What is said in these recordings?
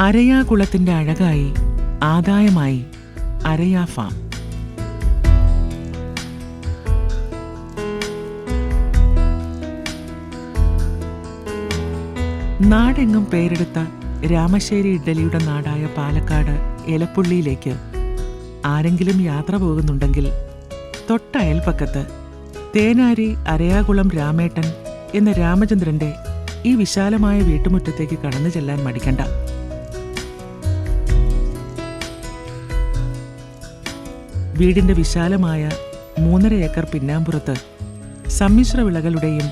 അരയാകുളത്തിന്റെ അഴകായി ആദായമായി അരയാ farm. നാടെങ്ങും പേരെടുത്ത രാമശ്ശേരി ഇഡ്ഡലിയുടെ നാടായ പാലക്കാട് എലപ്പുള്ളിയിലേക്ക് ആരെങ്കിലും യാത്ര പോകുന്നുണ്ടെങ്കിൽ തൊട്ടയൽപ്പക്കത്ത് തേനാരി അരയാകുളം രാമേട്ടൻ എന്ന രാമചന്ദ്രന്റെ ഈ വിശാലമായ വീട്ടുമുറ്റത്തേക്ക് കടന്നു ചെല്ലാൻ മടിക്കണ്ട. വീടിന്റെ വിശാലമായ മൂന്നര ഏക്കർ പിന്നാമ്പുറത്ത് സമ്മിശ്ര വിളകളുടെയും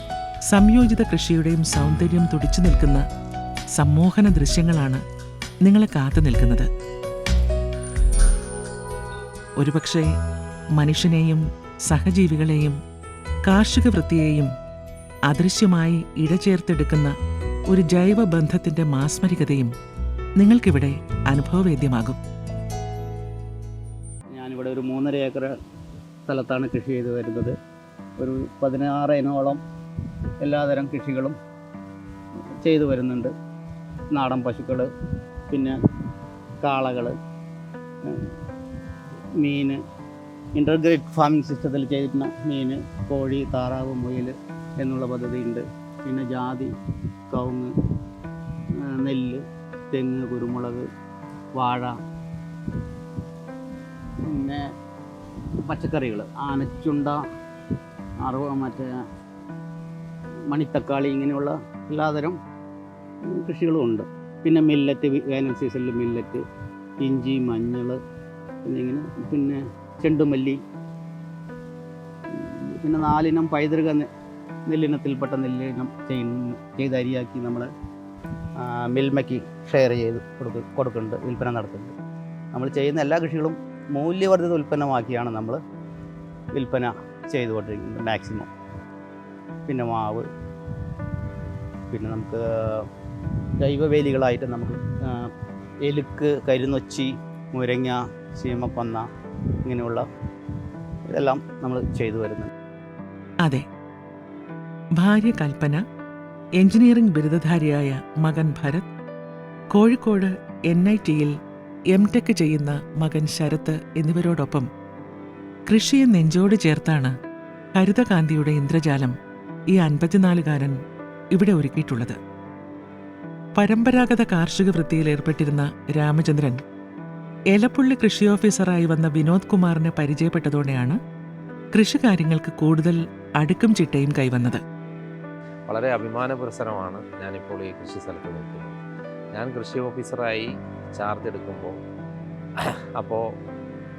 സംയോജിത കൃഷിയുടെയും സൗന്ദര്യം തുടിച്ചു നിൽക്കുന്ന സമ്മോഹന ദൃശ്യങ്ങളാണ് നിങ്ങളെ കാത്തു നിൽക്കുന്നത്. ഒരുപക്ഷെ മനുഷ്യനെയും സഹജീവികളെയും കാർഷിക വൃത്തിയെയും അദൃശ്യമായി ഇഴചേർത്തെടുക്കുന്ന ഒരു ജൈവ ബന്ധത്തിന്റെ മാസ്മരികതയും നിങ്ങൾക്കിവിടെ അനുഭവവേദ്യമാകും. ഒരു മൂന്നര ഏക്കർ സ്ഥലത്താണ് കൃഷി ചെയ്തു വരുന്നത്. ഒരു പതിനാറ് ഇനോളം എല്ലാതരം കൃഷികളും ചെയ്തു വരുന്നുണ്ട്. നാടൻ പശുക്കൾ പിന്നെ കാളകൾ മീൻ ഇന്റർഗ്രേറ്റ് ഫാമിംഗ് സിസ്റ്റത്തിൽ ചെയ്തിട്ടുള്ള മീൻ കോഴി താറാവ് മുയൽ എന്നുള്ള പദ്ധതിയുണ്ട്. പിന്നെ ജാതി കവുങ്ങ് നെല്ല് തെങ്ങ് കുരുമുളക് വാഴ പിന്നെ പച്ചക്കറികൾ ആനച്ചുണ്ട അറുവ മറ്റേ മണിത്തക്കാളി ഇങ്ങനെയുള്ള എല്ലാതരം കൃഷികളും ഉണ്ട്. പിന്നെ മില്ലറ്റ് വേനൽ സീസണിൽ മില്ലറ്റ് ഇഞ്ചി മഞ്ഞൾ പിന്നെ ഇങ്ങനെ പിന്നെ ചെണ്ടുമല്ലി പിന്നെ നാലിനം പൈതൃക നെല്ലിനത്തിൽപ്പെട്ട നെല്ലിനം ചെയ് ചെയ്ത് അരിയാക്കി നമ്മൾ മിൽമയ്ക്ക് ഷെയർ ചെയ്ത് കൊടുക്ക കൊടുക്കുന്നുണ്ട് വിൽപ്പന നടത്തുന്നുണ്ട്. നമ്മൾ ചെയ്യുന്ന എല്ലാ കൃഷികളും മൂല്യവർദ്ധിത ഉൽപ്പന്നമാക്കിയാണ് നമ്മൾ വിൽപ്പന ചെയ്തുകൊണ്ടിരിക്കുന്നത് മാക്സിമം പിന്നെ മാവ് പിന്നെ നമുക്ക് ജൈവവേലികളായിട്ട് നമുക്ക് എലുക്ക് കരിനൊച്ചി മുരങ്ങ ചീമപ്പന്ന ഇങ്ങനെയുള്ള ഇതെല്ലാം നമ്മൾ ചെയ്തു വരുന്നുണ്ട്. അതെ. ഭാര്യ കൽപ്പന എഞ്ചിനീയറിംഗ് ബിരുദധാരിയായ മകൻ ഭരത് കോഴിക്കോട് എൻ ഐ ടിയിൽ എം ടെക് ചെയ്യുന്ന മകൻ ശരത്ത് എന്നിവരോടൊപ്പം കൃഷിയെ നെഞ്ചോട് ചേർത്താണ് ഹരിതകാന്തിയുടെ ഇന്ദ്രജാലം ഈ അൻപത്തിനാലുകാരൻ ഇവിടെ ഒരുക്കിയിട്ടുള്ളത്. പരമ്പരാഗത കാർഷിക വൃത്തിയിൽ ഏർപ്പെട്ടിരുന്ന രാമചന്ദ്രൻ എലപ്പുള്ളി കൃഷി ഓഫീസറായി വന്ന വിനോദ് കുമാറിനെ പരിചയപ്പെട്ടതോടെയാണ് കൃഷികാര്യങ്ങൾക്ക് കൂടുതൽ അടുക്കും ചിട്ടയും കൈവന്നത്. വളരെ അഭിമാനപുരസരമാണ് ഞാനിപ്പോൾ ഈ കൃഷി സ്ഥലത്ത് നിൽക്കുന്നത്. ഞാൻ കൃഷി ഓഫീസറായി ചാർജ് എടുക്കുമ്പോൾ. അപ്പോൾ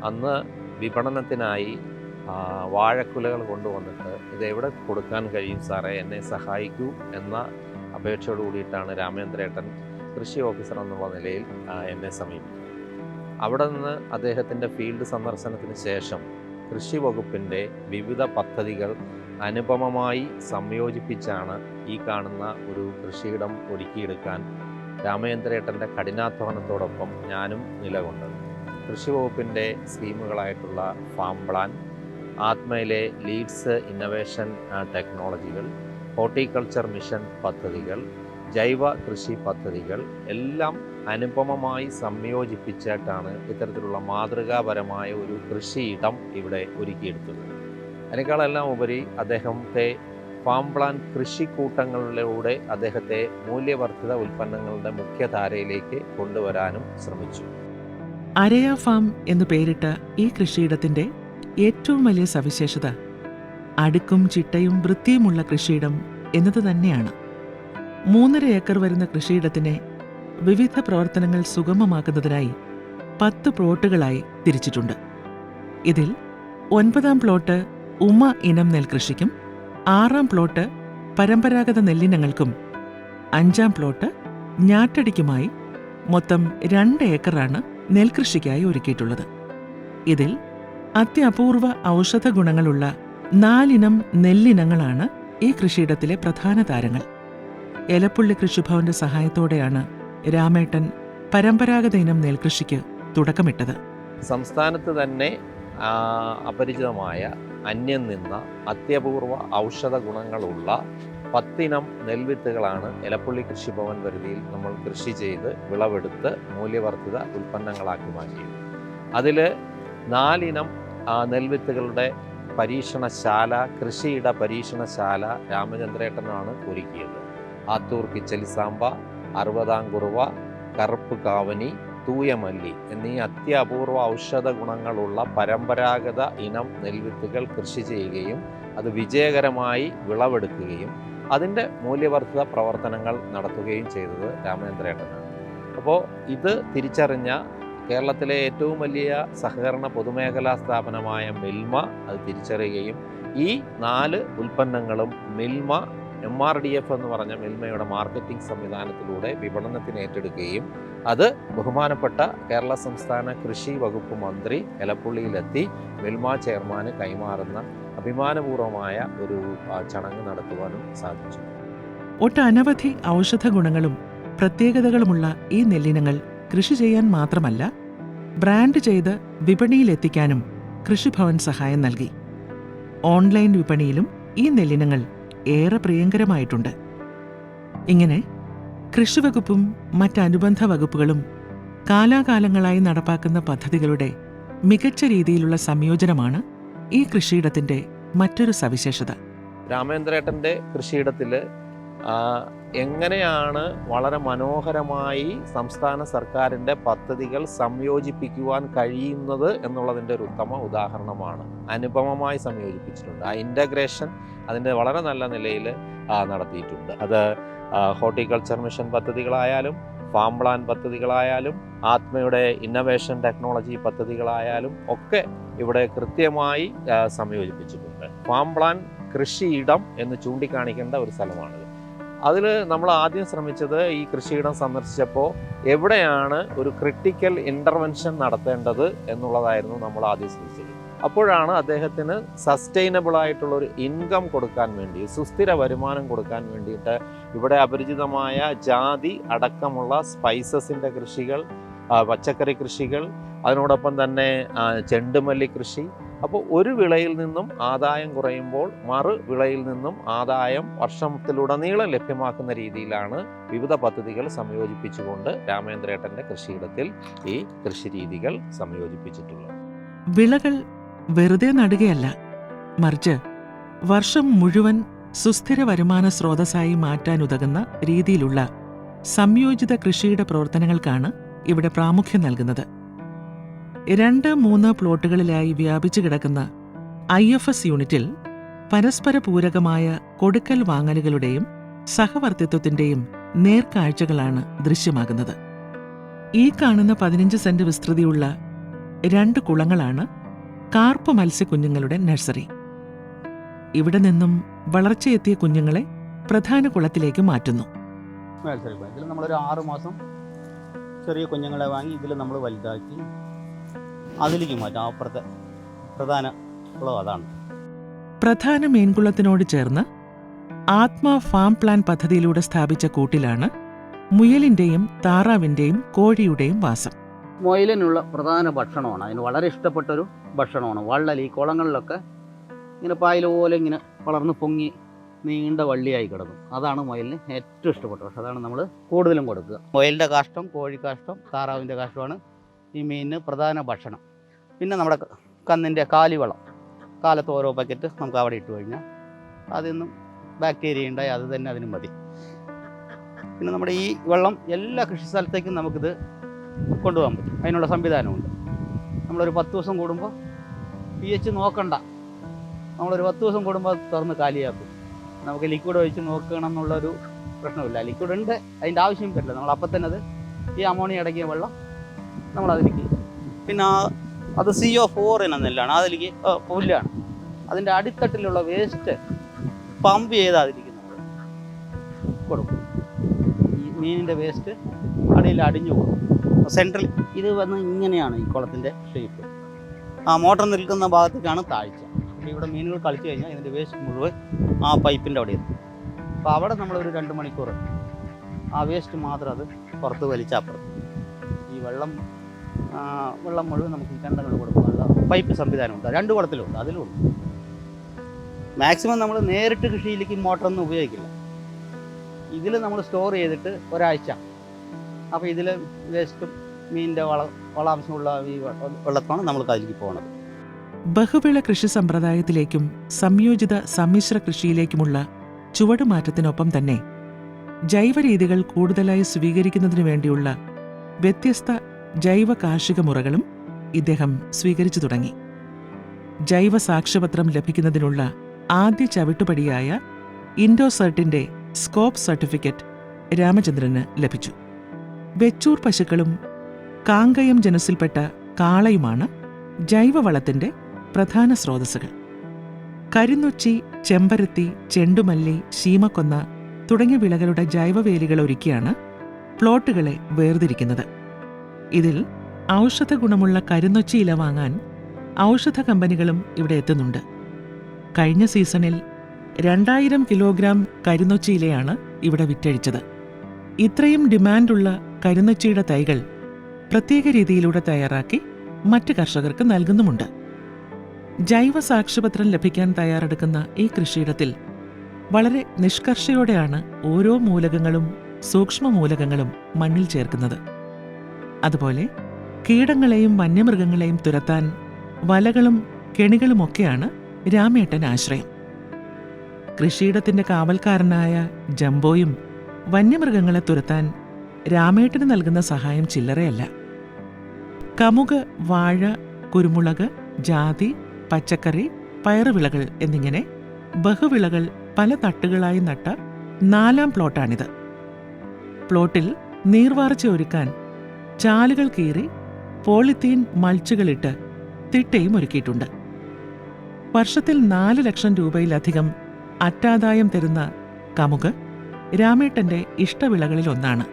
അന്ന് വിപണനത്തിനായി വാഴക്കുലകൾ കൊണ്ടുവന്നിട്ട് ഇത് എവിടെ കൊടുക്കാൻ കഴിയും സാറേ? എന്നെ സഹായിക്കൂ എന്ന അപേക്ഷയോട് കൂടിയിട്ടാണ് രാമേന്ദ്രേട്ടൻ കൃഷി ഓഫീസർ എന്നുള്ള നിലയിൽ എന്നെ സമീപിച്ചത്. അവിടെ നിന്ന് അദ്ദേഹത്തിന്റെ ഫീൽഡ് സന്ദർശനത്തിന് ശേഷം കൃഷി വകുപ്പിന്റെ വിവിധ പദ്ധതികൾ അനുപമമായി സംയോജിപ്പിച്ചാണ് ഈ കാണുന്ന ഒരു കൃഷിയിടം ഒരുക്കിയെടുക്കാൻ രാമചന്ദ്രേട്ടന്റെ കഠിനാധ്വാനത്തോടൊപ്പം ഞാനും നിലകൊണ്ടത് കൃഷി വകുപ്പിന്റെ സ്കീമുകളായിട്ടുള്ള ഫാം പ്ലാൻ ആത്മയിലെ ലീഡ്സ് ഇന്നവേഷൻ ടെക്നോളജികൾ ഹോർട്ടിക്കൾച്ചർ മിഷൻ പദ്ധതികൾ ജൈവ കൃഷി പദ്ധതികൾ എല്ലാം അനുപമമായി സംയോജിപ്പിച്ചിട്ടാണ് ഇത്തരത്തിലുള്ള മാതൃകാപരമായ ഒരു കൃഷിയിടം ഇവിടെ ഒരുക്കിയെടുത്തത്. അതിനേക്കാളെല്ലാം ഉപരി അദ്ദേഹത്തെ ഫാം പ്ലാൻ കൃഷിക്കൂട്ടങ്ങളിലൂടെ അദ്ദേഹത്തെ മൂല്യവർദ്ധിത ഉൽപ്പന്നങ്ങളുടെ മുഖ്യധാരയിലേക്ക് കൊണ്ടുവരാനും ശ്രമിച്ചു. അരയ ഫാം എന്ന് പേരിട്ട ഈ കൃഷിയിടത്തിന്റെ ഏറ്റവും വലിയ സവിശേഷത അടുക്കും ചിട്ടയും വൃത്തിയുമുള്ള കൃഷിയിടം എന്നത് തന്നെയാണ്. മൂന്നര ഏക്കർ വരുന്ന കൃഷിയിടത്തിനെ വിവിധ പ്രവർത്തനങ്ങൾ സുഗമമാക്കുന്നതിനായി പത്ത് പ്ലോട്ടുകളായി തിരിച്ചിട്ടുണ്ട്. ഇതിൽ ഒൻപതാം പ്ലോട്ട് ഉമ ഇനം നെൽകൃഷിക്കും ആറാം പ്ലോട്ട് പരമ്പരാഗത നെല്ലിനങ്ങൾക്കും അഞ്ചാം പ്ലോട്ട് ഞാറ്റടിക്കുമായി മൊത്തം രണ്ട് ഏക്കറാണ് നെൽകൃഷിക്കായി ഒരുക്കിയിട്ടുള്ളത്. ഇതിൽ അത്യപൂർവ ഔഷധ ഗുണങ്ങളുള്ള നാലിനം നെല്ലിനങ്ങളാണ് ഈ കൃഷിയിടത്തിലെ പ്രധാന താരങ്ങൾ. എലപ്പുള്ളി കൃഷിഭവന്റെ സഹായത്തോടെയാണ് രാമേട്ടൻ പരമ്പരാഗത ഇനം നെൽകൃഷിക്ക് തുടക്കമിട്ടത്. സംസ്ഥാനത്ത് തന്നെ അപരിചിതമായ അന്യം നിന്ന അത്യപൂർവ ഔഷധ ഗുണങ്ങളുള്ള പത്തിനം നെൽവിത്തുകളാണ് എലപ്പുള്ളി കൃഷിഭവൻ പരിധിയിൽ നമ്മൾ കൃഷി ചെയ്ത് വിളവെടുത്ത് മൂല്യവർദ്ധിത ഉൽപ്പന്നങ്ങളാക്കി മാറ്റിയത്. അതിൽ നാലിനം നെൽവിത്തുകളുടെ പരീക്ഷണശാല കൃഷിയിട പരീക്ഷണശാല രാമചന്ദ്രേട്ടനാണ് ഒരുക്കിയത്. ആത്തൂർ കിച്ചലിസാമ്പ അറുപതാം കുറുവ കറുപ്പ് കാവനി തൂയമല്ലി എന്നീ അത്യപൂർവ ഔഷധ ഗുണങ്ങളുള്ള പരമ്പരാഗത ഇനം നെൽവിത്തുകൾ കൃഷി ചെയ്യുകയും അത് വിജയകരമായി വിളവെടുക്കുകയും അതിന്റെ മൂല്യവർദ്ധിത പ്രവർത്തനങ്ങൾ നടത്തുകയും ചെയ്തത് രാമചന്ദ്രേട്ടനാണ്. അപ്പോൾ ഇത് തിരിച്ചറിഞ്ഞ കേരളത്തിലെ ഏറ്റവും വലിയ സഹകരണ പൊതുമേഖലാ സ്ഥാപനമായ മിൽമ അത് തിരിച്ചറിയുകയും ഈ നാല് ഉൽപ്പന്നങ്ങളും Milma M R D F എന്ന് പറഞ്ഞ മിൽമയുടെ മാർക്കറ്റിംഗ് സംവിധാനത്തിലൂടെ വിപണനത്തിന് ഏറ്റെടുക്കുകയും അത് ബഹുമാനപ്പെട്ട കേരള സംസ്ഥാന കൃഷി വകുപ്പ് മന്ത്രി എലപ്പുള്ളിയിലെത്തി മിൽമ ചെയർമാന് കൈമാറുന്ന അഭിമാനപൂർവമായ ഒരു ചടങ്ങ് നടത്തുവാനും സാധിച്ചു. ഒട്ടനവധി ഔഷധ ഗുണങ്ങളും പ്രത്യേകതകളുമുള്ള ഈ നെല്ലിനങ്ങൾ കൃഷി ചെയ്യാൻ മാത്രമല്ല ബ്രാൻഡ് ചെയ്ത് വിപണിയിലെത്തിക്കാനും കൃഷിഭവൻ സഹായം നൽകി. ഓൺലൈൻ വിപണിയിലും ഈ നെല്ലിനങ്ങൾ ഏറെ പ്രിയങ്കരമായിട്ടുണ്ട്. ഇങ്ങനെ കൃഷിവകുപ്പും മറ്റനുബന്ധ വകുപ്പുകളും കാലാകാലങ്ങളായി നടപ്പാക്കുന്ന പദ്ധതികളുടെ മികച്ച രീതിയിലുള്ള സംയോജനമാണ് ഈ കൃഷിയിടത്തിന്റെ മറ്റൊരു സവിശേഷത. രാമേന്ദ്രേട്ടന്റെ കൃഷിയിടത്തിൽ എങ്ങനെയാണ് വളരെ മനോഹരമായി സംസ്ഥാന സർക്കാരിന്റെ പദ്ധതികൾ സംയോജിപ്പിക്കുവാൻ കഴിയുന്നത് എന്നുള്ളതിന്റെ ഒരു ഉത്തമ ഉദാഹരണമാണ്. അനുപമമായി സംയോജിപ്പിച്ചിട്ടുണ്ട്. ആ ഇന്റഗ്രേഷൻ അതിന്റെ വളരെ നല്ല നിലയിൽ നടത്തിയിട്ടുണ്ട്. അത് ഹോർട്ടിക്കൾച്ചർ മിഷൻ പദ്ധതികളായാലും ഫാം പ്ലാൻ പദ്ധതികളായാലും ആത്മയുടെ ഇന്നവേഷൻ ടെക്നോളജി പദ്ധതികളായാലും ഒക്കെ ഇവിടെ കൃത്യമായി സംയോജിപ്പിച്ചിട്ടുണ്ട്. ഫാം പ്ലാൻ കൃഷിയിടം എന്ന് ചൂണ്ടിക്കാണിക്കേണ്ട ഒരു സ്ഥലമാണിത്. അതിൽ നമ്മൾ ആദ്യം ശ്രമിച്ചത് ഈ കൃഷിയിടം സന്ദർശിച്ചപ്പോൾ എവിടെയാണ് ഒരു ക്രിട്ടിക്കൽ ഇന്റർവെൻഷൻ നടത്തേണ്ടത് എന്നുള്ളതായിരുന്നു നമ്മൾ ആദ്യം ശ്രമിച്ചത്. അപ്പോഴാണ് അദ്ദേഹത്തിന് സസ്റ്റൈനബിൾ ആയിട്ടുള്ള ഒരു ഇൻകം കൊടുക്കാൻ വേണ്ടി സുസ്ഥിര വരുമാനം കൊടുക്കാൻ വേണ്ടിയിട്ട് ഇവിടെ അപരിചിതമായ ജാതി അടക്കമുള്ള സ്പൈസസിന്റെ കൃഷികൾ പച്ചക്കറി കൃഷികൾ അതിനോടൊപ്പം തന്നെ ചെണ്ടുമല്ലി കൃഷി അപ്പോൾ ഒരു വിളയിൽ നിന്നും ആദായം കുറയുമ്പോൾ മറു വിളയിൽ നിന്നും ആദായം വർഷത്തിലുടനീളം ലഭ്യമാക്കുന്ന രീതിയിലാണ് വിവിധ പദ്ധതികൾ സംയോജിപ്പിച്ചുകൊണ്ട് രാമേന്ദ്രേട്ടന്റെ കൃഷിയിടത്തിൽ ഈ കൃഷി രീതികൾ സംയോജിപ്പിച്ചിട്ടുള്ളത്. വിളകൾ വെറുതെ നടുകയല്ല. മറിച്ച് വർഷം മുഴുവൻ സുസ്ഥിര വരുമാന സ്രോതസ്സായി മാറ്റാനുതകുന്ന രീതിയിലുള്ള സംയോജിത കൃഷിയുടെ പ്രവർത്തനങ്ങൾക്കാണ് ഇവിടെ പ്രാമുഖ്യം നൽകുന്നത്. രണ്ട് മൂന്ന് പ്ലോട്ടുകളിലായി വ്യാപിച്ചു കിടക്കുന്ന ഐ എഫ് എസ് യൂണിറ്റിൽ പരസ്പര പൂരകമായ കൊടുക്കൽ വാങ്ങലുകളുടെയും സഹവർത്തിത്വത്തിന്റെയും നേർക്കാഴ്ചകളാണ് ദൃശ്യമാകുന്നത്. ഈ കാണുന്ന പതിനഞ്ച് സെന്റ് വിസ്തൃതിയുള്ള രണ്ട് കുളങ്ങളാണ് കാർപ്പ് മത്സ്യക്കുഞ്ഞുങ്ങളുടെ നഴ്സറി. ഇവിടെ നിന്നും വളർച്ചയെത്തിയ കുഞ്ഞുങ്ങളെ പ്രധാന കുളത്തിലേക്ക് മാറ്റുന്നു. നമ്മളൊരു ആറ് മാസം ചെറിയ കുഞ്ഞുങ്ങളെ വാങ്ങി ഇതിൽ നമ്മൾ വലുതാക്കി അതിലേക്ക് മാറ്റാം. അപ്പുറത്തെ പ്രധാന അതാണ്. പ്രധാന മീൻകുളത്തിനോട് ചേർന്ന് ആത്മ ഫാം പ്ലാൻ പദ്ധതിയിലൂടെ സ്ഥാപിച്ച കൂട്ടിലാണ് മുയലിന്റെയും താറാവിന്റെയും കോഴിയുടെയും വാസം. മുയലിനുള്ള പ്രധാന ഭക്ഷണമാണ്. അതിന് വളരെ ഇഷ്ടപ്പെട്ടൊരു ഭക്ഷണമാണ്. വള്ളൽ ഈ കുളങ്ങളിലൊക്കെ ഇങ്ങനെ പായൽ പോലെ ഇങ്ങനെ വളർന്ന് പൊങ്ങി നീണ്ട വള്ളിയായി കിടക്കും അതാണ് മുയലിന് ഏറ്റവും ഇഷ്ടപ്പെട്ടത്. പക്ഷെ അതാണ് നമ്മൾ കൂടുതലും കൊടുക്കുക. മുയലിന്റെ കാഷ്ടം കോഴിക്കാഷ്ടം താറാവിന്റെ കാഷ്ടമാണ് ഈ മീനിന് പ്രധാന ഭക്ഷണം. പിന്നെ നമ്മുടെ കന്നിന്റെ കാലിവളം. കാലത്ത് ഓരോ പാക്കറ്റ് നമുക്ക് അവിടെ ഇട്ട് കഴിഞ്ഞാൽ അതിൽ നിന്നും ബാക്ടീരിയ ഉണ്ടായി അത് തന്നെ അതിന് മതി. പിന്നെ നമ്മുടെ ഈ വെള്ളം എല്ലാ കൃഷി സ്ഥലത്തേക്കും നമുക്കിത് കൊണ്ടുപോകാൻ പറ്റും. അതിനുള്ള സംവിധാനമുണ്ട്. നമ്മളൊരു പത്ത് ദിവസം കൂടുമ്പോൾ പി എച്ച് നോക്കണ്ട. നമ്മളൊരു പത്ത് ദിവസം കൂടുമ്പോൾ തുറന്ന് കാലിയാക്കും. നമുക്ക് ലിക്വിഡ് ഒഴിച്ച് നോക്കണം എന്നുള്ളൊരു പ്രശ്നമില്ല. ലിക്വിഡ് ഉണ്ട് അതിന്റെ ആവശ്യം വരില്ല. നമ്മൾ അപ്പം തന്നെ അത് ഈ അമോണിയ അടങ്ങിയ വെള്ളം നമ്മൾ അതിലേക്ക് പിന്നെ ആ അത് സി ഒ ഫോർ എന്ന നെല്ലാണ്. അതിലേക്ക് പുല്ലാണ്. അതിന്റെ അടിത്തട്ടിലുള്ള വേസ്റ്റ് പമ്പ് ചെയ്ത് അതിലേക്ക് കൊടുക്കും. ഈ മീനിന്റെ വേസ്റ്റ് അടിയിൽ അടിഞ്ഞു പോകും. സെൻട്രൽ ഇത് വന്ന് ഇങ്ങനെയാണ് ഈ കുളത്തിന്റെ ഷേപ്പ് ആ മോട്ടർ നിൽക്കുന്ന ഭാഗത്തേക്കാണ് താഴ്ച. അപ്പോൾ ഇവിടെ മീനുകൾ കളിച്ചു കഴിഞ്ഞാൽ ഇതിന്റെ വേസ്റ്റ് മുഴുവൻ ആ പൈപ്പിന്റെ അവിടെ എത്തും അപ്പോൾ അവിടെ നമ്മളൊരു രണ്ട് മണിക്കൂർ ആ വേസ്റ്റ് മാത്രം അത് പുറത്ത് വലിച്ചപ്പുറത്ത് ഈ വെള്ളം വെള്ളം മുഴുവൻ നമുക്ക് ഈ കണ്ടങ്ങൾ കൊടുക്കാനുള്ള പൈപ്പ് സംവിധാനമുണ്ട്. രണ്ട് കുളത്തിലുണ്ട്. അതിലുണ്ട്. മാക്സിമം നമ്മൾ നേരിട്ട് കൃഷിയിലേക്ക് മോട്ടറൊന്നും ഉപയോഗിക്കില്ല. ഇതിൽ നമ്മൾ സ്റ്റോർ ചെയ്തിട്ട് ഒരാഴ്ച. അപ്പോൾ ഇതിൽ വേസ്റ്റും മീനിന്റെ വള വളാംശമുള്ള ഈ വെള്ളത്താണ് നമ്മൾ അതിലേക്ക് പോകുന്നത് ബഹുവിള കൃഷി സമ്പ്രദായത്തിലേക്കും സംയോജിത സമ്മിശ്ര കൃഷിയിലേക്കുമുള്ള ചുവടുമാറ്റത്തിനൊപ്പം തന്നെ ജൈവരീതികൾ കൂടുതലായി സ്വീകരിക്കുന്നതിനു വേണ്ടിയുള്ള വ്യത്യസ്ത ജൈവ കാർഷിക മുറകളും ഇദ്ദേഹം സ്വീകരിച്ചു തുടങ്ങി. ജൈവ സാക്ഷ്യപത്രം ലഭിക്കുന്നതിനുള്ള ആദ്യ ചവിട്ടുപടിയായ ഇൻഡോസർട്ടിന്റെ സ്കോപ്പ് സർട്ടിഫിക്കറ്റ് രാമചന്ദ്രന് ലഭിച്ചു. വെച്ചൂർ പശുക്കളും കാങ്കയം ജനസിൽപ്പെട്ട കാളയുമാണ് ജൈവവളത്തിന്റെ പ്രധാന സ്രോതസ്സുകൾ. കരിന്നൊച്ചി ചെമ്പരത്തി ചെണ്ടുമല്ലി ശീമക്കൊന്ന തുടങ്ങിയ വിളകളുടെ ജൈവവേലികൾ ഒരുക്കിയാണ് പ്ലോട്ടുകളെ വേർതിരിക്കുന്നത്. ഇതിൽ ഔഷധ ഗുണമുള്ള കരുന്നൊച്ചി ഇല വാങ്ങാൻ ഔഷധ കമ്പനികളും ഇവിടെ എത്തുന്നുണ്ട്. കഴിഞ്ഞ സീസണിൽ രണ്ടായിരം കിലോഗ്രാം കരുന്നൊച്ചി ഇലയാണ് ഇവിടെ വിറ്റഴിച്ചത്. ഇത്രയും ഡിമാൻഡുള്ള കരുന്നൊച്ചിയുടെ തൈകൾ പ്രത്യേക രീതിയിലൂടെ തയ്യാറാക്കി മറ്റ് കർഷകർക്ക് നൽകുന്നുമുണ്ട്. ജൈവ സാക്ഷ്യപത്രം ലഭിക്കാൻ തയ്യാറെടുക്കുന്ന ഈ കൃഷിയിടത്തിൽ വളരെ നിഷ്കർഷയോടെയാണ് ഓരോ മൂലകങ്ങളും സൂക്ഷ്മ മൂലകങ്ങളും മണ്ണിൽ ചേർക്കുന്നത്. അതുപോലെ കീടങ്ങളെയും വന്യമൃഗങ്ങളെയും തുരത്താൻ വലകളും കെണികളുമൊക്കെയാണ് രാമേട്ടൻ ആശ്രയം. കൃഷിയിടത്തിന്റെ കാവൽക്കാരനായ ജംബോയും വന്യമൃഗങ്ങളെ തുരത്താൻ രാമേട്ടന് നൽകുന്ന സഹായം ചില്ലറയല്ല. കമുക് വാഴ കുരുമുളക് ജാതി പച്ചക്കറി പയറുവിളകൾ എന്നിങ്ങനെ ബഹുവിളകൾ പല തട്ടുകളായി നട്ട നാലാം പ്ലോട്ടാണിത്. പ്ലോട്ടിൽ നീർവാർച്ച ഒരുക്കാൻ ചാലുകൾ കീറി പോളിത്തീൻ മൾച്ചുകളിട്ട് തിട്ടയും ഒരുക്കിയിട്ടുണ്ട്. വർഷത്തിൽ നാല് ലക്ഷം രൂപയിലധികം അറ്റാദായം തരുന്ന കമുക് രാമേട്ടന്റെ ഇഷ്ടവിളകളിൽ ഒന്നാണ്.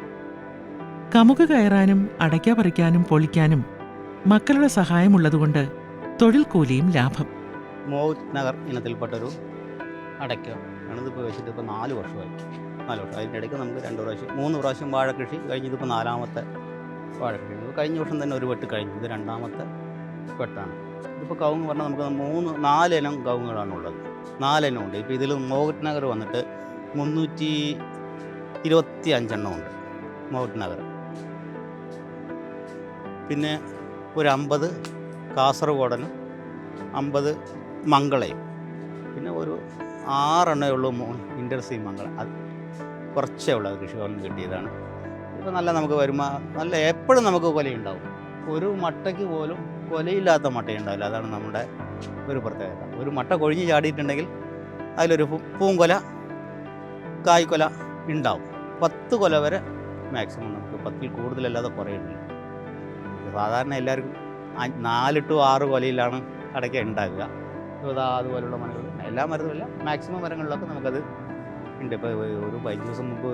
കമുക് കയറാനും അടയ്ക്ക പറിക്കാനും പൊളിക്കാനും മക്കളുടെ സഹായമുള്ളതുകൊണ്ട് തൊഴിൽ കൂലിയും ലാഭം. മോഹ് നഗർ ഇനത്തിൽപ്പെട്ടൊരു അടയ്ക്ക. ആണിതിപ്പോൾ വെച്ചിട്ട് ഇപ്പോൾ നാല് വർഷമായി. നാല് വർഷം. അതിന്റെ ഇടയ്ക്ക് നമുക്ക് രണ്ട് പ്രാവശ്യം മൂന്ന് പ്രാവശ്യം വാഴ കൃഷി കഴിഞ്ഞിതിപ്പോൾ നാലാമത്തെ വാഴ കൃഷി കഴിഞ്ഞ വർഷം തന്നെ ഒരു വെട്ട് കഴിഞ്ഞു. ഇത് രണ്ടാമത്തെ വെട്ടാണ്. ഇതിപ്പോൾ കവുങ്ങ് പറഞ്ഞാൽ നമുക്ക് മൂന്ന് നാലിനം കവുങ്ങുകളാണുള്ളത് നാലിനം ഉണ്ട്. ഇപ്പോൾ ഇതിൽ മോഹറ്റ് നഗർ വന്നിട്ട് മുന്നൂറ്റി ഇരുപത്തി അഞ്ചെണ്ണം ഉണ്ട് മോഹറ്റ് നഗർ. പിന്നെ ഒരു അമ്പത് കാസർഗോഡനും അമ്പത് മംഗളയും. പിന്നെ ഒരു ആറെണ്ണേ ഉള്ളൂ ഇന്റർസീ മംഗളം. അത് കുറച്ചേ ഉള്ളൂ. അത് കൃഷിഭവനിൽ കിട്ടിയതാണ്. ഇപ്പോൾ നല്ല നമുക്ക് വരുമാ നല്ല എപ്പോഴും നമുക്ക് കൊലയുണ്ടാവും. ഒരു മട്ടയ്ക്ക് പോലും കൊലയില്ലാത്ത മട്ടയുണ്ടാവില്ല. അതാണ് നമ്മുടെ ഒരു പ്രത്യേകത. ഒരു മട്ട കൊഴിഞ്ഞ് ചാടിയിട്ടുണ്ടെങ്കിൽ അതിലൊരു പൂങ്കൊല കായ്ക്കൊല ഉണ്ടാവും. പത്ത് കൊല വരെ മാക്സിമം നമുക്ക് പത്തിൽ കൂടുതലല്ലാതെ കുറയുന്നില്ല. സാധാരണ എല്ലാവർക്കും നാല് ടു ആറ് കൊലയിലാണ് അടയ്ക്ക ഉണ്ടാക്കുക ദാ അതുപോലുള്ള മരങ്ങൾ എല്ലാ മരത്തിലുമില്ല മാക്സിമം മരങ്ങളിലൊക്കെ നമുക്കത് ഉണ്ട്. ഇപ്പോൾ ഒരു പതിനഞ്ച് ദിവസം മുമ്പ്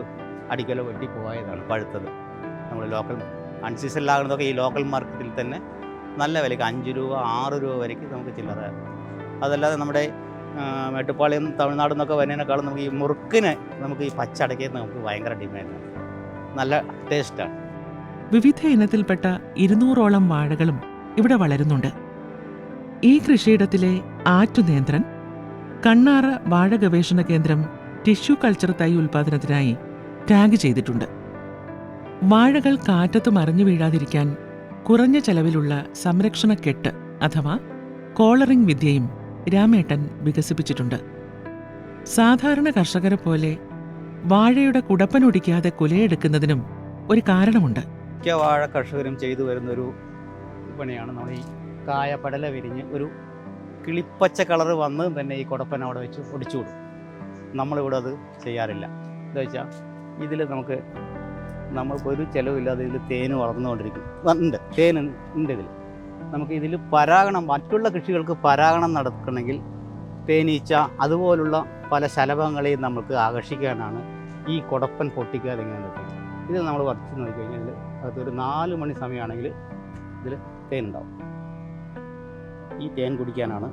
അടിക്കല വെട്ടി പോയതാണ് പഴുത്തത്. നമ്മൾ ലോക്കൽ അൺസീസണിലാകുന്നതൊക്കെ ഈ ലോക്കൽ മാർക്കറ്റിൽ തന്നെ നല്ല വിലയ്ക്ക് അഞ്ച് രൂപ ആറ് രൂപ വരയ്ക്ക് നമുക്ക് ചില്ലറ. അതല്ലാതെ നമ്മുടെ മേട്ടുപ്പാളിയും തമിഴ്നാടും നിന്നൊക്കെ വരുന്നതിനേക്കാളും നമുക്ക് ഈ മുറുക്കിന് നമുക്ക് ഈ പച്ച നമുക്ക് ഭയങ്കര ഡിമാൻഡാണ് നല്ല ടേസ്റ്റാണ് വിവിധ ഇനത്തിൽപ്പെട്ട ഇരുന്നൂറോളം വാഴകളും ഇവിടെ വളരുന്നുണ്ട്. ഈ കൃഷിയിടത്തിലെ ആറ്റുനേന്ത്രൻ കണ്ണാറ വാഴ ഗവേഷണ കേന്ദ്രം ടിഷ്യൂ കൾച്ചർ തൈ ഉൽപാദനത്തിനായി ടാഗ് ചെയ്തിട്ടുണ്ട്. വാഴകൾ കാറ്റത്ത് മറിഞ്ഞു വീഴാതിരിക്കാൻ കുറഞ്ഞ ചെലവിലുള്ള സംരക്ഷണ കെട്ട് അഥവാ കോളറിംഗ് വിദ്യയും രാമേട്ടൻ വികസിപ്പിച്ചിട്ടുണ്ട്. സാധാരണ കർഷകരെ പോലെ വാഴയുടെ കുടപ്പനൊടിക്കാതെ കുലയെടുക്കുന്നതിനും ഒരു കാരണമുണ്ട്. വാഴ കർഷകരും ചെയ്തു വരുന്നൊരു പണിയാണ്. നമ്മൾ ഈ കായ പടല വിരിഞ്ഞ് ഒരു കിളിപ്പച്ച കളർ വന്ന് തന്നെ ഈ കുടപ്പന അവിടെ വെച്ച് ഒടിച്ചു വിടും നമ്മളിവിടെ അത് ചെയ്യാറില്ല. എന്താ വെച്ചാൽ ഇതിൽ നമുക്ക് നമ്മൾക്ക് ഒരു ചിലവില്ലാതെ ഇതിൽ തേൻ വളർന്നുകൊണ്ടിരിക്കും. ഉണ്ട്. തേൻ ഉണ്ട് ഇതിൽ നമുക്ക് ഇതിൽ പരാഗണം മറ്റുള്ള കൃഷികൾക്ക് പരാഗണം നടക്കണമെങ്കിൽ തേനീച്ച അതുപോലുള്ള പല ശലഭങ്ങളെയും നമുക്ക് ആകർഷിക്കാനാണ് ഈ കുടപ്പൻ പൊട്ടിക്കാതെ ഇങ്ങനെ നിൽക്കുന്നത്. ഇത് നമ്മൾ വർദ്ധിച്ച് നോക്കിക്കഴിഞ്ഞാൽ ഇതിൽ ഒരു നാല് മണി സമയമാണെങ്കിൽ ഇതിൽ തേൻ ഉണ്ടാവും ഈ തേൻ കുടിക്കാനാണ്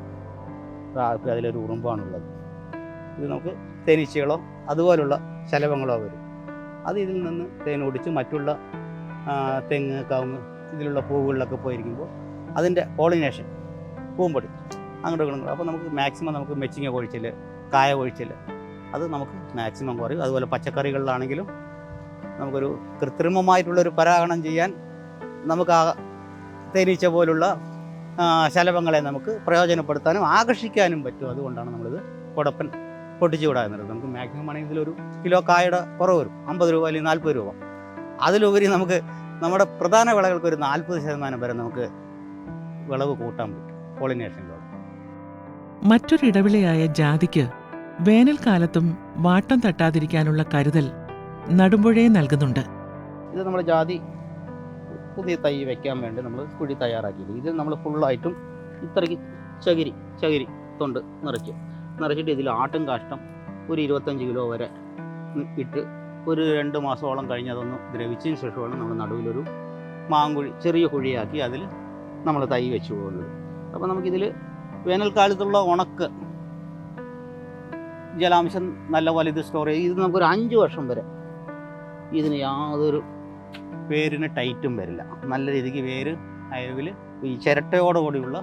അതിലൊരു ഉറുമ്പാണുള്ളത്. ഇത് നമുക്ക് തേനീച്ചകളോ അതുപോലുള്ള ശലഭങ്ങളോ വരും. അത് ഇതിൽ നിന്ന് തേൻ ഓടിച്ച് മറ്റുള്ള തെങ്ങ് കവുങ്ങ് ഇതിലുള്ള പൂവുകളിലൊക്കെ പോയിരിക്കുമ്പോൾ അതിന്റെ പോളിനേഷൻ പൂമ്പൊടി അങ്ങോട്ട് കൊടുക്കുന്നത് അപ്പോൾ നമുക്ക് മാക്സിമം നമുക്ക് മെച്ചിങ്ങ കൊഴിച്ചിൽ കായ കൊഴിച്ചിൽ അത് നമുക്ക് മാക്സിമം കുറയും. അതുപോലെ പച്ചക്കറികളിലാണെങ്കിലും നമുക്കൊരു കൃത്രിമമായിട്ടുള്ളൊരു പരാഗണം ചെയ്യാൻ നമുക്ക് ആ തേനീച്ച പോലുള്ള ശലഭങ്ങളെ നമുക്ക് പ്രയോജനപ്പെടുത്താനും ആകർഷിക്കാനും പറ്റും. അതുകൊണ്ടാണ് നമ്മളിത് കുടപ്പൻ പൊട്ടിച്ചു വിടാമെന്നുള്ളത് നമുക്ക് മാക്സിമം ആണെങ്കിൽ ഒരു കിലോ കായയുടെ കുറവ് വരും. അമ്പത് രൂപ അല്ലെങ്കിൽ നാൽപ്പത് രൂപ. അതിലുപരി നമുക്ക് നമ്മുടെ പ്രധാന വിളകൾക്ക് ഒരു നാൽപ്പത് ശതമാനം വരെ നമുക്ക് വിളവ് കൂട്ടാൻ പറ്റും. പോളിനേഷനിലൂടെ മറ്റൊരു ഇടവിളയായ ജാതിക്ക് വേനൽക്കാലത്തും വാട്ടം തട്ടാതിരിക്കാനുള്ള കരുതൽ നടുമ്പോഴേ നൽകുന്നുണ്ട്. ഇത് നമ്മുടെ ജാതി പുതിയ തൈ വെക്കാൻ വേണ്ടി നമ്മൾ കുഴി തയ്യാറാക്കിയത്. ഇത് നമ്മൾ ഫുള്ളായിട്ടും ഇത്രയ്ക്ക് ചകിരി ചകിരി തൊണ്ട് നിറയ്ക്കും നിറച്ചിട്ട് ഇതിൽ ആട്ടും കാഷ്ടം ഒരു ഇരുപത്തഞ്ച് കിലോ വരെ ഇട്ട് ഒരു രണ്ട് മാസത്തോളം കഴിഞ്ഞ് അതൊന്ന് ദ്രവിച്ചതിന് ശേഷമാണ് നമ്മൾ നടുവിലൊരു മാങ്കുഴി ചെറിയ കുഴിയാക്കി അതിൽ നമ്മൾ തൈ വെച്ച് പോകുന്നത്. അപ്പോൾ നമുക്കിതിൽ വേനൽക്കാലത്തുള്ള ഉണക്ക് ജലാംശം നല്ല പോലെ ഇത് സ്റ്റോർ ചെയ്ത് ഇത് നമുക്കൊരു അഞ്ച് വർഷം വരെ ഇതിന് യാതൊരു വേരിന് ടൈറ്റും വരില്ല. നല്ല രീതിക്ക് വേര് അയവിൽ ഈ ചിരട്ടയോടുകൂടിയുള്ള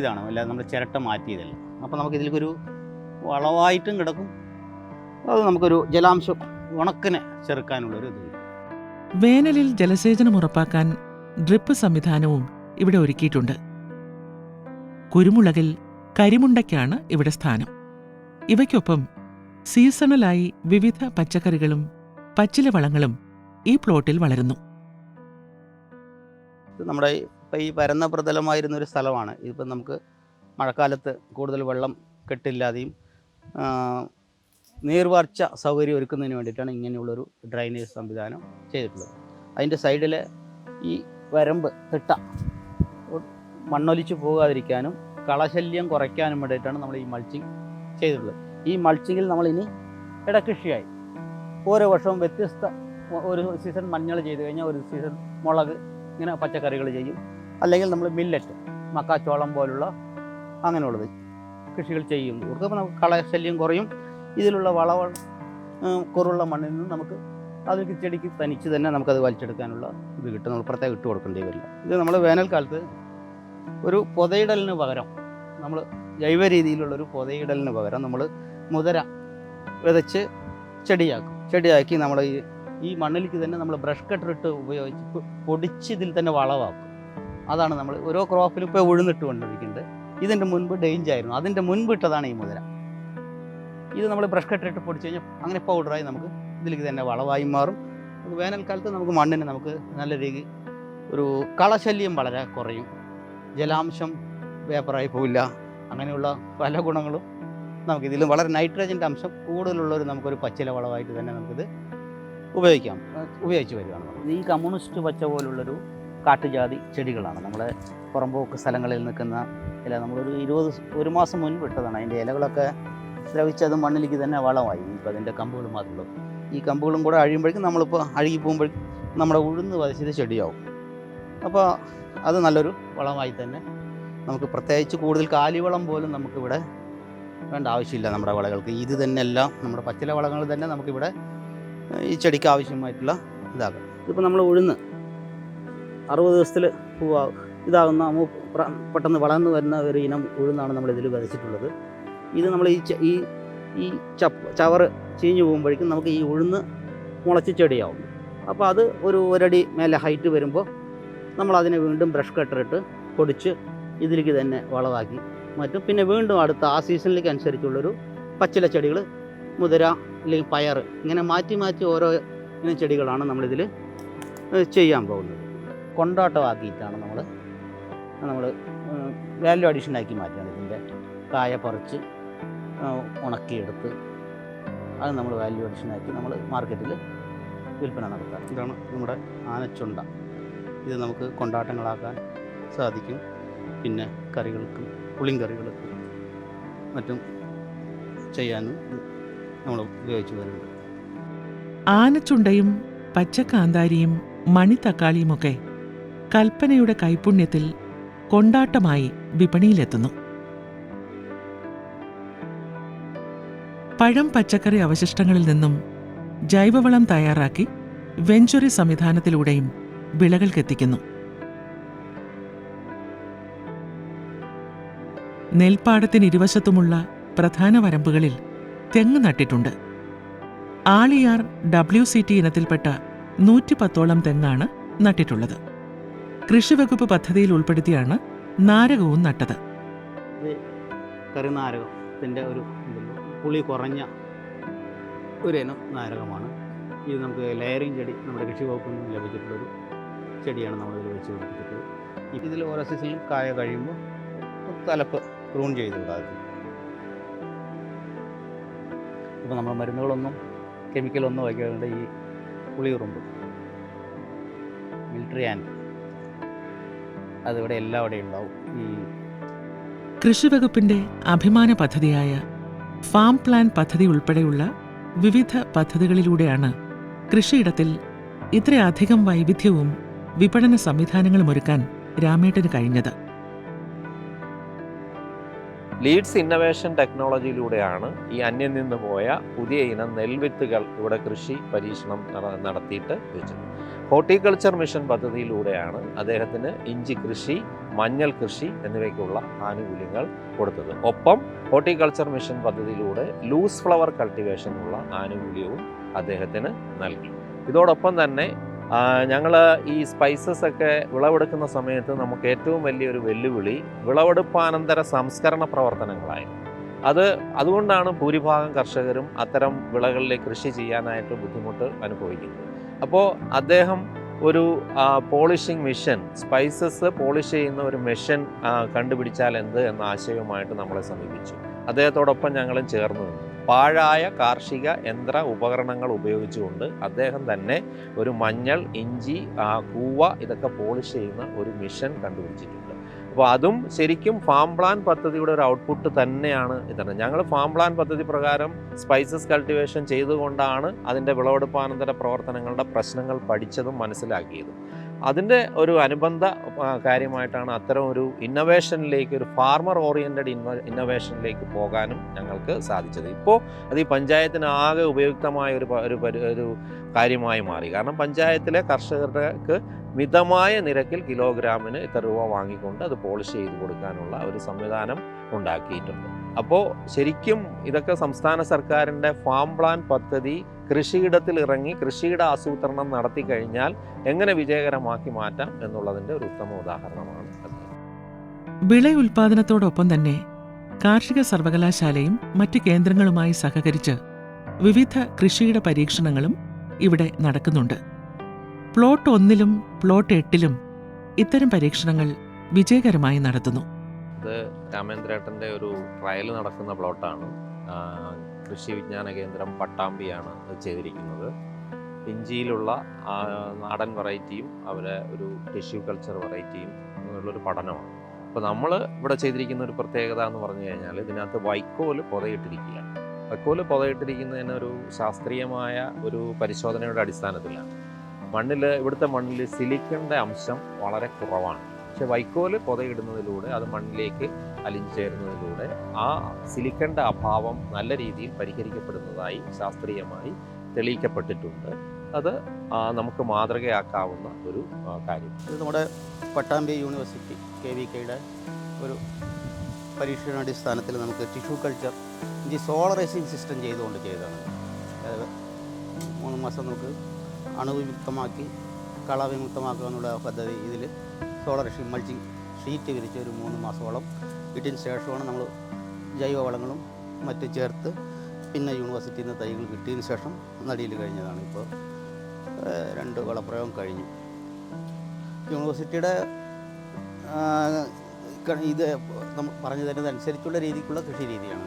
ഇതാണ്. അല്ലാതെ നമ്മൾ ചിരട്ട മാറ്റിയതല്ല. അപ്പോൾ നമുക്ക് ഇതിലേക്കൊരു വളവായിട്ടും കിടക്കും. അത് നമുക്കൊരു ജലാംശം ഉണക്കിനെ ചെറുക്കാനുള്ളൊരു ഇത്. വേനലിൽ ജലസേചനം ഉറപ്പാക്കാൻ ഡ്രിപ്പ് സംവിധാനവും ഇവിടെ ഒരുക്കിയിട്ടുണ്ട്. കുരുമുളകിൽ കരിമുണ്ടയ്ക്കാണ് ഇവിടെ സ്ഥാനം. ഇവയ്ക്കൊപ്പം സീസണലായി വിവിധ പച്ചക്കറികളും പച്ചില വളങ്ങളും ഈ പ്ലോട്ടിൽ വളരുന്നു. നമ്മുടെ ഇപ്പം ഈ പരന്ന പ്രതലമായിരുന്ന ഒരു സ്ഥലമാണ്. ഇതിപ്പം നമുക്ക് മഴക്കാലത്ത് കൂടുതൽ വെള്ളം കെട്ടില്ലാതെയും നീർവാർച്ച സൗകര്യം ഒരുക്കുന്നതിന് വേണ്ടിയിട്ടാണ് ഇങ്ങനെയുള്ളൊരു ഡ്രൈനേജ് സംവിധാനം ചെയ്തിട്ടുള്ളത്. അതിന്റെ സൈഡിൽ ഈ വരമ്പ് തിട്ട മണ്ണൊലിച്ച് പോകാതിരിക്കാനും കളശല്യം കുറയ്ക്കാനും വേണ്ടിയിട്ടാണ് നമ്മൾ ഈ മൾച്ചിങ് ചെയ്തിട്ടുള്ളത്. ഈ മൾച്ചിങ്ങിൽ നമ്മളിനി ഇടക്കൃഷിയായി. ഓരോ വർഷവും വ്യത്യസ്ത ഒരു സീസൺ മഞ്ഞൾ ചെയ്ത് കഴിഞ്ഞാൽ ഒരു സീസൺ മുളക് ഇങ്ങനെ പച്ചക്കറികൾ ചെയ്യും. അല്ലെങ്കിൽ നമ്മൾ മില്ലറ്റ് മക്കാച്ചോളം പോലുള്ള അങ്ങനെയുള്ളത്. കൃഷികൾ ചെയ്യും. അപ്പോൾ നമുക്ക് കളശല്യം കുറയും. ഇതിലുള്ള വളവ കുറവുള്ള മണ്ണിൽ നിന്ന് നമുക്ക് അതിലേക്ക് ചെടിക്ക് തനിച്ച് തന്നെ നമുക്കത് വലിച്ചെടുക്കാനുള്ള ഇത് കിട്ടും. നമ്മൾ പ്രത്യേകം ഇട്ട് കൊടുക്കേണ്ടി വരില്ല. ഇത് നമ്മൾ വേനൽക്കാലത്ത് ഒരു പൊതയിടലിന് പകരം നമ്മൾ ജൈവ രീതിയിലുള്ളൊരു പൊതയിടലിന് പകരം നമ്മൾ മുതര വിതച്ച് ചെടിയാക്കും. ചെടിയാക്കി നമ്മൾ ഈ ഈ മണ്ണിലേക്ക് തന്നെ നമ്മൾ ബ്രഷ് കട്ടർ ഇട്ട് ഉപയോഗിച്ച് പൊടിച്ച് ഇതിൽ തന്നെ വളമാക്കും അതാണ് നമ്മൾ ഓരോ ക്രോപ്പിലും ഇപ്പോൾ ഉഴുന്നിട്ട് കൊണ്ടിരിക്കുന്നത് ഇതിന്റെ മുൻപ് ഡേഞ്ച് ആയിരുന്നു. അതിന്റെ മുൻപ് ഇട്ടതാണ് ഈ മുതിര ഇത് നമ്മൾ ബ്രഷ് കെട്ടിട്ട് പൊടിച്ച് കഴിഞ്ഞാൽ അങ്ങനെ പൗഡറായി നമുക്ക് ഇതിലേക്ക് തന്നെ വളമായി മാറും. വേനൽക്കാലത്ത് നമുക്ക് മണ്ണിന് നമുക്ക് നല്ല രീതി ഒരു കളശല്യം വളരെ കുറയും. ജലാംശം വേപ്പറായി പോവില്ല. അങ്ങനെയുള്ള പല ഗുണങ്ങളും നമുക്കിതിൽ വളരെ നൈട്രജന്റെ അംശം കൂടുതലുള്ളൊരു നമുക്കൊരു പച്ചില വളമായിട്ട് തന്നെ നമുക്കിത് ഉപയോഗിക്കാം. ഉപയോഗിച്ച് വരികയാണ്. ഈ കമ്മ്യൂണിസ്റ്റ് പച്ച പോലുള്ളൊരു കാട്ടുജാതി ചെടികളാണ്. നമ്മളെ പുറമ്പോക്ക് സ്ഥലങ്ങളിൽ നിൽക്കുന്ന ഇല നമ്മളൊരു ഇരുപത് ഒരു മാസം മുൻപ് ഇട്ടതാണ്. അതിന്റെ ഇലകളൊക്കെ ദ്രവിച്ചത് മണ്ണിലേക്ക് തന്നെ വളമായി. ഇപ്പോൾ അതിന്റെ കമ്പുകൾ മാത്രമുള്ളൂ ഈ കമ്പുകളും കൂടെ അഴിയുമ്പോഴേക്കും നമ്മളിപ്പോൾ അഴുകി പോകുമ്പോഴേക്കും നമ്മുടെ ഉഴുന്ന് വധിച്ചത് ചെടിയാവും. അപ്പോൾ അത് നല്ലൊരു വളമായി തന്നെ നമുക്ക് പ്രത്യേകിച്ച് കൂടുതൽ കാലിവളം പോലും നമുക്കിവിടെ വേണ്ട ആവശ്യമില്ല നമ്മുടെ വളകൾക്ക്. ഇത് തന്നെ എല്ലാം നമ്മുടെ പച്ചില വളങ്ങൾ തന്നെ നമുക്കിവിടെ ഈ ചെടിക്ക് ആവശ്യമായിട്ടുള്ള ഇതാകാം ഇതിപ്പോൾ നമ്മൾ ഉഴുന്ന് അറുപത് ദിവസത്തിൽ പൂവാ ഇതാകുന്ന പെട്ടെന്ന് വളർന്നു വരുന്ന ഒരു ഇനം ഉഴുന്നാണ് നമ്മൾ ഇതിൽ വിതച്ചിട്ടുള്ളത് ഇത് നമ്മൾ ഈ ഈ ഈ ചപ്പ് ചവറ് ചീഞ്ഞു പോകുമ്പോഴേക്കും നമുക്ക് ഈ ഉഴുന്ന് മുളച്ച് ചെടിയാവും. അപ്പോൾ അത് ഒരു ഒരടി മേലെ ഹൈറ്റ് വരുമ്പോൾ നമ്മൾ അതിനെ വീണ്ടും ബ്രഷ് കട്ടറിട്ട് പൊടിച്ച് ഇതിലേക്ക് തന്നെ വളമാക്കി മറ്റും. പിന്നെ വീണ്ടും അടുത്ത ആ സീസണിലേക്ക് അനുസരിച്ചുള്ളൊരു പച്ചില ചെടികൾ മുതിര അല്ലെങ്കിൽ പയർ ഇങ്ങനെ മാറ്റി മാറ്റി ഓരോ ഇനം ചെടികളാണ് നമ്മളിതിൽ ചെയ്യാൻ പോകുന്നത്. കൊണ്ടാട്ടമാക്കിയിട്ടാണ് നമ്മൾ നമ്മൾ വാല്യൂ അഡീഷനാക്കി മാറ്റുന്നത്. ഇതിന്റെ കായ പറിച്ച് ഉണക്കിയെടുത്ത് അത് നമ്മൾ വാല്യൂ അഡീഷനാക്കി നമ്മൾ മാർക്കറ്റിൽ വിൽപ്പന നടത്താം. ഇതാണ് നമ്മുടെ ആനച്ചുണ്ട. ഇത് നമുക്ക് കൊണ്ടാട്ടങ്ങളാക്കാൻ സാധിക്കും. പിന്നെ കറികൾക്കും പുളിങ്കറികൾക്കും മറ്റും ചെയ്യാനും നമ്മൾ ഉപയോഗിച്ച് വരുന്നുണ്ട്. ആനച്ചുണ്ടയും പച്ചക്കാന്താരിയും മണിത്തക്കാളിയുമൊക്കെ കൽപ്പനയുടെ കൈപുണ്യത്തിൽ കൊണ്ടാട്ടമായി വിപണിയിലെത്തുന്നു. പഴം പച്ചക്കറി അവശിഷ്ടങ്ങളിൽ നിന്നും ജൈവവളം തയ്യാറാക്കി വെഞ്ചുറി സംവിധാനത്തിലൂടെയും വിളകൾക്കെത്തിക്കുന്നു. നെൽപ്പാടത്തിന് ഇരുവശത്തുമുള്ള പ്രധാന വരമ്പുകളിൽ തെങ്ങ് നട്ടിട്ടുണ്ട്. ആളിയാർ ഡബ്ല്യു സി ടി ഇനത്തിൽപ്പെട്ട നൂറ്റിപ്പത്തോളം തെങ്ങാണ് നട്ടിട്ടുള്ളത്. കൃഷിവകുപ്പ് പദ്ധതിയിൽ ഉൾപ്പെടുത്തിയാണ് നാരകവും നട്ടത്. ഇത് കറിനാരകത്തിന്റെ ഒരു. പുളി കുറഞ്ഞ ഒരു ഇനം നാരകമാണ്. ഇത് നമുക്ക് ലെയറിങ് ചെടി നമ്മുടെ കൃഷിവകുപ്പിൽ നിന്ന് ലഭിച്ചിട്ടുള്ളൊരു ചെടിയാണ് നമ്മളിതിൽ വെച്ച് പിടിപ്പിച്ചിട്ടുള്ളത്. ഇതിൽ ഓരോ സീസണിലും കായ കഴിയുമ്പോൾ തലപ്പ് പ്രൂൺ ചെയ്ത് വിടാറുണ്ട്. ഇപ്പോൾ നമ്മൾ മരുന്നുകളൊന്നും കെമിക്കലൊന്നും വയ്ക്കാറുണ്ട് ഈ പുളിയുറുമ്പ് മിലിറ്ററി ആൻഡ് അതിവിടെ അവിടെ ഉണ്ടാവും. കൃഷിവകുപ്പിന്റെ അഭിമാന പദ്ധതിയായ ഫാം പ്ലാൻ പദ്ധതി ഉൾപ്പെടെയുള്ള വിവിധ പദ്ധതികളിലൂടെയാണ് കൃഷിയിടത്തിൽ ഇത്രയധികം വൈവിധ്യവും വിപണന സംവിധാനങ്ങളും ഒരുക്കാൻ രാമേട്ടന് കഴിഞ്ഞത്. ലീഡ്സ് ഇന്നവേഷൻ ടെക്നോളജിയിലൂടെയാണ് ഈ അന്യം നിന്ന് പോയ പുതിയ ഇനം നെൽവിത്തുകൾ ഇവിടെ കൃഷി പരീക്ഷണം നടത്തിയിട്ട് വെച്ചത്. ഹോർട്ടിക്കൾച്ചർ മിഷൻ പദ്ധതിയിലൂടെയാണ് അദ്ദേഹത്തിന് ഇഞ്ചി കൃഷി മഞ്ഞൾ കൃഷി എന്നിവയ്ക്കുള്ള ആനുകൂല്യങ്ങൾ കൊടുത്തത്. ഒപ്പം ഹോർട്ടിക്കൾച്ചർ മിഷൻ പദ്ധതിയിലൂടെ ലൂസ് ഫ്ലവർ കൾട്ടിവേഷനുള്ള ആനുകൂല്യവും അദ്ദേഹത്തിന് നൽകി. ഇതോടൊപ്പം തന്നെ ഞങ്ങൾ ഈ സ്പൈസസ് ഒക്കെ വിളവെടുക്കുന്ന സമയത്ത് നമുക്ക് ഏറ്റവും വലിയൊരു വെല്ലുവിളി വിളവെടുപ്പാനന്തര സംസ്കരണ പ്രവർത്തനങ്ങളായിരുന്നു അത് അതുകൊണ്ടാണ് ഭൂരിഭാഗം കർഷകരും അത്തരം വിളകളിലെ കൃഷി ചെയ്യാനായിട്ട് ബുദ്ധിമുട്ട് അനുഭവിക്കുന്നത്. അപ്പോൾ അദ്ദേഹം ഒരു പോളിഷിംഗ് മിഷൻ സ്പൈസസ് പോളിഷ് ചെയ്യുന്ന ഒരു മെഷീൻ കണ്ടുപിടിച്ചാൽ എന്ത് എന്ന ആശയവുമായിട്ട് നമ്മളെ സമീപിച്ചു. അദ്ദേഹത്തോടൊപ്പം ഞങ്ങളും ചേർന്നു നിന്നു. പാഴായ കാർഷിക യന്ത്ര ഉപകരണങ്ങൾ ഉപയോഗിച്ചുകൊണ്ട് അദ്ദേഹം തന്നെ ഒരു മഞ്ഞൾ ഇഞ്ചി കൂവ ഇതൊക്കെ പോളിഷ് ചെയ്യുന്ന ഒരു മിഷൻ കണ്ടുപിടിച്ചിട്ടുണ്ട്. അപ്പോൾ അതും ശരിക്കും ഫാം പ്ലാൻ പദ്ധതിയുടെ ഒരു ഔട്ട്പുട്ട് തന്നെയാണ് ഇതാണ് ഞങ്ങൾ ഫാം പ്ലാൻ പദ്ധതി പ്രകാരം സ്പൈസസ് കൾട്ടിവേഷൻ ചെയ്തുകൊണ്ടാണ് അതിന്റെ വിളവെടുപ്പാനന്തര പ്രവർത്തനങ്ങളുടെ പ്രശ്നങ്ങൾ പഠിച്ചതും മനസ്സിലാക്കിയതും. അതിന്റെ ഒരു അനുബന്ധ കാര്യമായിട്ടാണ് അത്തരം ഒരു ഇന്നൊവേഷനിലേക്ക് ഒരു ഫാർമർ ഓറിയന്റഡ് ഇൻവ ഇന്നോവേഷനിലേക്ക് പോകാനും ഞങ്ങൾക്ക് സാധിച്ചത്. ഇപ്പോൾ അത് ഈ പഞ്ചായത്തിന് ആകെ ഉപയുക്തമായ ഒരു ഒരു ഒരു കാര്യമായി മാറി. കാരണം പഞ്ചായത്തിലെ കർഷകർക്ക് മിതമായ നിരക്കിൽ കിലോഗ്രാമിന് ഇത്ര രൂപ വാങ്ങിക്കൊണ്ട് അത് പോളിഷ് ചെയ്ത് കൊടുക്കാനുള്ള ഒരു സംവിധാനം ഉണ്ടാക്കിയിട്ടുണ്ട്. അപ്പോൾ ശരിക്കും ഇതൊക്കെ സംസ്ഥാന സർക്കാരിന്റെ ഫാം പ്ലാൻ പദ്ധതി കൃഷിയിടത്തിൽ ഇറങ്ങി കൃഷിയുടെ ആസൂത്രണം നടത്തി കഴിഞ്ഞാൽ എങ്ങനെ വിജയകരമാക്കി മാറ്റാം എന്നുള്ളതിന്റെ ഒരു ഉത്തമ ഉദാഹരണമാണ് വിള ഉൽപാദനത്തോടൊപ്പം തന്നെ കാർഷിക സർവകലാശാലയും മറ്റ് കേന്ദ്രങ്ങളുമായി സഹകരിച്ച് വിവിധ കൃഷിയുടെ പരീക്ഷണങ്ങളും ഇവിടെ നടക്കുന്നുണ്ട്. പ്ലോട്ട് ഒന്നിലും പ്ലോട്ട് എട്ടിലും ഇത്തരം പരീക്ഷണങ്ങൾ വിജയകരമായി നടത്തുന്നു. ഇത് രാമേന്ദ്രേട്ടന്റെ ഒരു ട്രയൽ നടക്കുന്ന പ്ലോട്ടാണ് കൃഷി വിജ്ഞാന കേന്ദ്രം പട്ടാമ്പിയാണ് ചെയ്തിരിക്കുന്നത്. ഇഞ്ചിയിലുള്ള നാടൻ വെറൈറ്റിയും അവരെ ഒരു ടിഷ്യൂ കൾച്ചർ വെറൈറ്റിയും എന്നുള്ളൊരു പഠനമാണ്. അപ്പോൾ നമ്മൾ ഇവിടെ ചെയ്തിരിക്കുന്ന ഒരു പ്രത്യേകത എന്ന് പറഞ്ഞു കഴിഞ്ഞാൽ ഇതിനകത്ത് വൈക്കോൽ പുതയിട്ടിരിക്കുകയാണ് വൈക്കോൽ പുതയിട്ടിരിക്കുന്നതിന് ഒരു ശാസ്ത്രീയമായ ഒരു പരിശോധനയുടെ അടിസ്ഥാനത്തിലാണ്. മണ്ണിൽ ഇവിടുത്തെ മണ്ണിൽ സിലിക്കണിന്റെ അംശം വളരെ കുറവാണ്. പക്ഷെ വൈക്കോൽ പുതയിടുന്നതിലൂടെ അത് മണ്ണിലേക്ക് അലിഞ്ഞു ചേരുന്നതിലൂടെ ആ സിലിക്കന്റെ അഭാവം നല്ല രീതിയിൽ പരിഹരിക്കപ്പെടുന്നതായി ശാസ്ത്രീയമായി തെളിയിക്കപ്പെട്ടിട്ടുണ്ട്. അത് നമുക്ക് മാതൃകയാക്കാവുന്ന ഒരു കാര്യം. ഇത് നമ്മുടെ പട്ടാമ്പി യൂണിവേഴ്സിറ്റി കെ വി കെയുടെ ഒരു പരീക്ഷണാടിസ്ഥാനത്തിൽ നമുക്ക് ടിഷ്യൂ കൾച്ചർ ഈ സോളറൈസിങ് സിസ്റ്റം ചെയ്തുകൊണ്ട് ചെയ്തതാണ്. മൂന്ന് മാസം നമുക്ക് അണുവിമുക്തമാക്കി കളവിമുക്തമാക്കുക എന്നുള്ള പദ്ധതി ഇതിൽ സോളറൈസിങ് മൾച്ചിങ് ഷീറ്റ് വിരിച്ച് ഒരു മൂന്ന് മാസത്തോളം ഇട്ടിന് ശേഷമാണ് നമ്മൾ ജൈവവളങ്ങളും മറ്റും ചേർത്ത് പിന്നെ യൂണിവേഴ്സിറ്റിയിൽ നിന്ന് തൈകൾ കിട്ടിയതിന് ശേഷം നടിയിൽ കഴിഞ്ഞതാണ് ഇപ്പോൾ രണ്ട് വളപ്രയോഗം കഴിഞ്ഞു. യൂണിവേഴ്സിറ്റിയുടെ ഇത് നമ്മൾ പറഞ്ഞു തരുന്നതനുസരിച്ചുള്ള രീതിക്കുള്ള കൃഷി രീതിയാണ്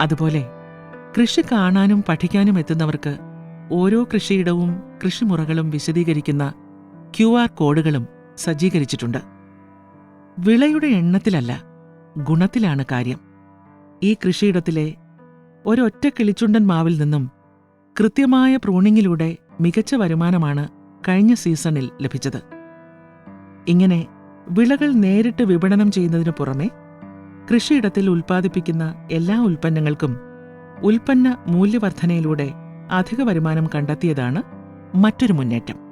അതുപോലെ കൃഷി കാണാനും പഠിക്കാനും എത്തുന്നവർക്ക് ഓരോ കൃഷിയിടവും കൃഷിമുറകളും വിശദീകരിക്കുന്ന ക്യു ആർ കോഡുകളും സജ്ജീകരിച്ചിട്ടുണ്ട്. വിളയുടെ എണ്ണത്തിലല്ല ഗുണത്തിലാണ് കാര്യം. ഈ കൃഷിയിടത്തിലെ ഒരൊറ്റ കിളിച്ചുണ്ടൻ മാവിൽ നിന്നും കൃത്യമായ പ്രൂണിങ്ങിലൂടെ മികച്ച വരുമാനമാണ് കഴിഞ്ഞ സീസണിൽ ലഭിച്ചത്. ഇങ്ങനെ വിളകൾ നേരിട്ട് വിപണനം ചെയ്യുന്നതിനു പുറമെ കൃഷിയിടത്തിൽ ഉൽപ്പാദിപ്പിക്കുന്ന എല്ലാ ഉൽപ്പന്നങ്ങൾക്കും ഉൽപ്പന്ന മൂല്യവർദ്ധനയിലൂടെ അധിക വരുമാനം കണ്ടെത്തിയതാണ് മറ്റൊരു മുന്നേറ്റം.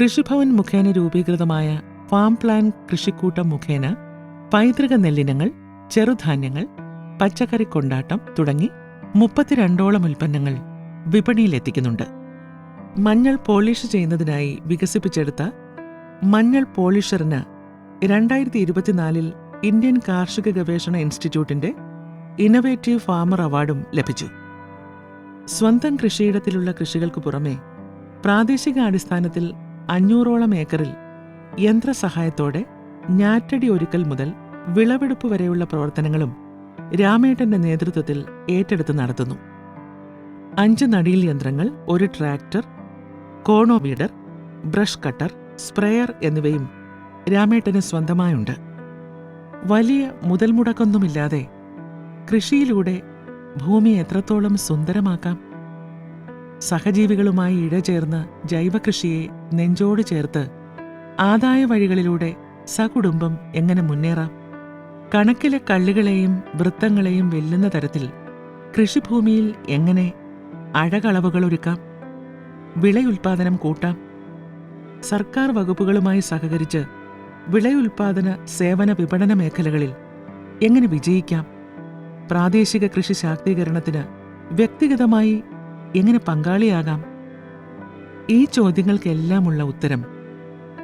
കൃഷിഭവൻ മുഖേന രൂപീകൃതമായ ഫാം പ്ലാൻ കൃഷിക്കൂട്ടം മുഖേന പൈതൃക നെല്ലിനങ്ങൾ ചെറുധാന്യങ്ങൾ പച്ചക്കറി കൊണ്ടാട്ടം തുടങ്ങി മുപ്പത്തിരണ്ടോളം ഉൽപ്പന്നങ്ങൾ വിപണിയിലെത്തിക്കുന്നുണ്ട്. മഞ്ഞൾ പോളിഷ് ചെയ്യുന്നതിനായി വികസിപ്പിച്ചെടുത്ത മഞ്ഞൾ പോളിഷറിന് രണ്ടായിരത്തി ഇരുപത്തിനാലിൽ ഇന്ത്യൻ കാർഷിക ഗവേഷണ ഇൻസ്റ്റിറ്റ്യൂട്ടിന്റെ ഇന്നവേറ്റീവ് ഫാമർ അവാർഡും ലഭിച്ചു. സ്വന്തം കൃഷിയിടത്തിലുള്ള കൃഷികൾക്ക് പുറമെ പ്രാദേശിക അടിസ്ഥാനത്തിൽ അഞ്ഞൂറോളം ഏക്കറിൽ യന്ത്രസഹായത്തോടെ ഞാറ്റടി ഒരുക്കൽ മുതൽ വിളവെടുപ്പ് വരെയുള്ള പ്രവർത്തനങ്ങളും രാമേട്ടന്റെ നേതൃത്വത്തിൽ ഏറ്റെടുത്ത് നടത്തുന്നു. അഞ്ച് നടിയിൽ യന്ത്രങ്ങൾ ഒരു tractor cono weeder brush cutter sprayer എന്നിവയും രാമേട്ടന് സ്വന്തമായുണ്ട്. വലിയ മുതൽ മുടക്കൊന്നുമില്ലാതെ കൃഷിയിലൂടെ ഭൂമി എത്രത്തോളം സുന്ദരമാക്കാം സഹജീവികളുമായി ഇഴചേർന്ന് ജൈവകൃഷിയെ നെഞ്ചോട് ചേർത്ത് ആദായ വഴികളിലൂടെ സകുടുംബം എങ്ങനെ മുന്നേറാം? കണക്കിലെ കള്ളുകളെയും വൃത്തങ്ങളെയും വെല്ലുന്ന തരത്തിൽ കൃഷിഭൂമിയിൽ എങ്ങനെ അഴകളവുകൾ ഒരുക്കാം? വിളയുൽപാദനം കൂട്ടാം. സർക്കാർ വകുപ്പുകളുമായി സഹകരിച്ച് വിളയുൽപാദന സേവന വിപണന മേഖലകളിൽ എങ്ങനെ വിജയിക്കാം? പ്രാദേശിക കൃഷി ശാക്തീകരണത്തിന് വ്യക്തിഗതമായി എങ്ങനെ പങ്കാളിയാകാം? ഈ ചോദ്യങ്ങൾക്കെല്ലാമുള്ള ഉത്തരം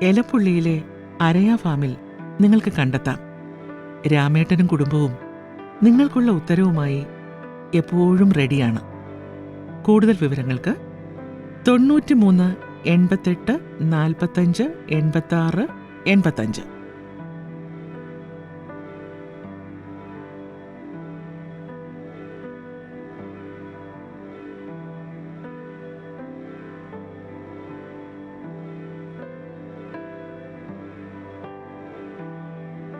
എലപ്പുള്ളിയിലെ അരയ ഫാമിൽ നിങ്ങൾക്ക് കണ്ടെത്താം. രാമേട്ടനും കുടുംബവും നിങ്ങൾക്കുള്ള ഉത്തരവുമായി എപ്പോഴും റെഡിയാണ്. കൂടുതൽ വിവരങ്ങൾക്ക് തൊണ്ണൂറ്റിമൂന്ന് എൺപത്തെട്ട് നാൽപ്പത്തഞ്ച് എൺപത്താറ് എൺപത്തഞ്ച്.